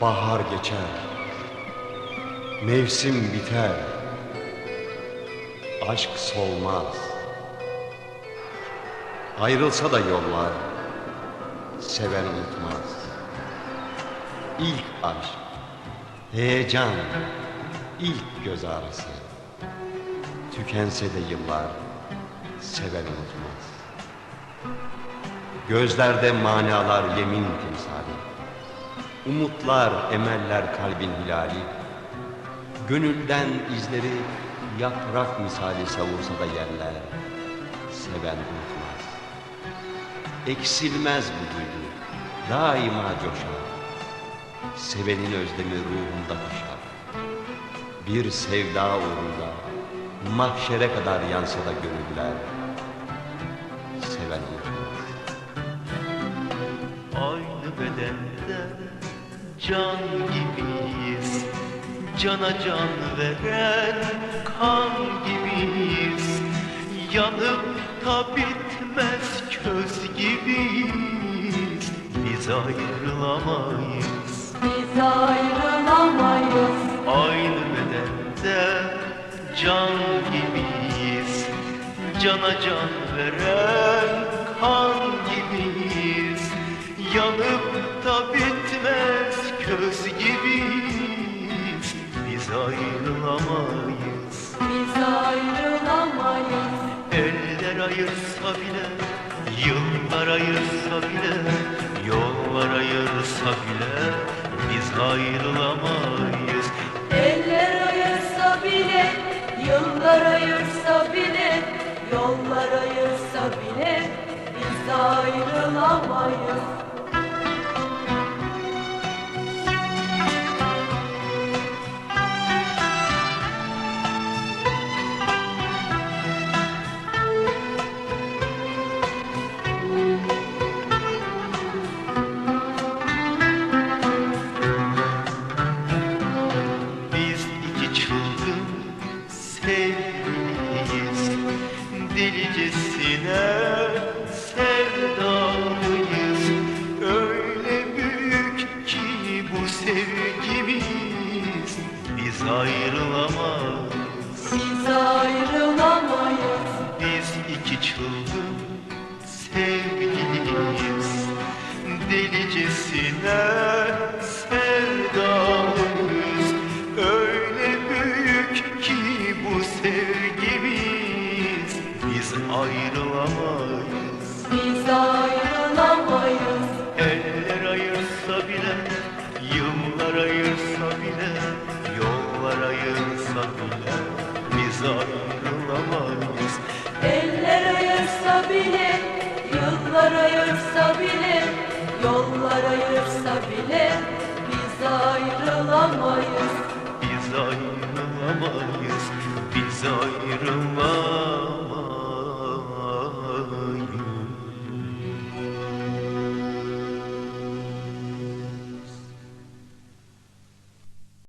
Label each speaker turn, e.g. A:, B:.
A: Bahar geçer, mevsim biter, aşk solmaz. Ayrılsa da yollar, seven unutmaz. İlk aşk, heyecan, ilk göz ağrısı. Tükense de yıllar, seven unutmaz. Gözlerde manalar yemin timsali. Umutlar, emeller kalbin hilali. Gönülden izleri yaprak misali savursa da yerler. Seven unutmaz. Eksilmez bu duygu, daima coşar. Sevenin özlemi ruhunda koşar. Bir sevda uğrunda mahşere kadar yansa da gönüller. Seven unutmaz.
B: Aynı bedende can gibiyiz. Cana can veren kan gibiyiz. Yanıp da bitmez köz gibiyiz. Biz ayrılamayız.
C: Biz ayrılamayız.
B: Aynı bedende can gibiyiz. Cana can veren kan gibiyiz. Yanıp da bitmez köz gibiyiz Biz ayrılamayız.
C: Biz ayrılamayız.
B: Eller ayırsa bile Yıllar ayırsa bile Yollar ayırsa bile Biz ayrılamayız.
C: Eller ayırsa bile Yıllar ayırsa bile Yollar ayırsa bile Biz ayrılamayız
B: Delicesine sevdalıyız. Öyle büyük ki bu sevgimiz. Biz ayrılamayız.
C: Biz ayrılamayız.
B: Biz iki çılgın sevgiliyiz. Delicesine sevdalıyız. Öyle büyük ki bu sevgimiz Biz ayrılamayız.
C: Biz ayrılamayız.
B: Eller ayırsa bile, yıllar ayırsa bile Yollar ayırsa bile biz ayrılamayız.
C: Eller ayırsa bile Yıllar ayırsa bile Yollar ayırsa bile Biz ayrılamayız.
B: Biz ayrılamayız, biz ayrılamayız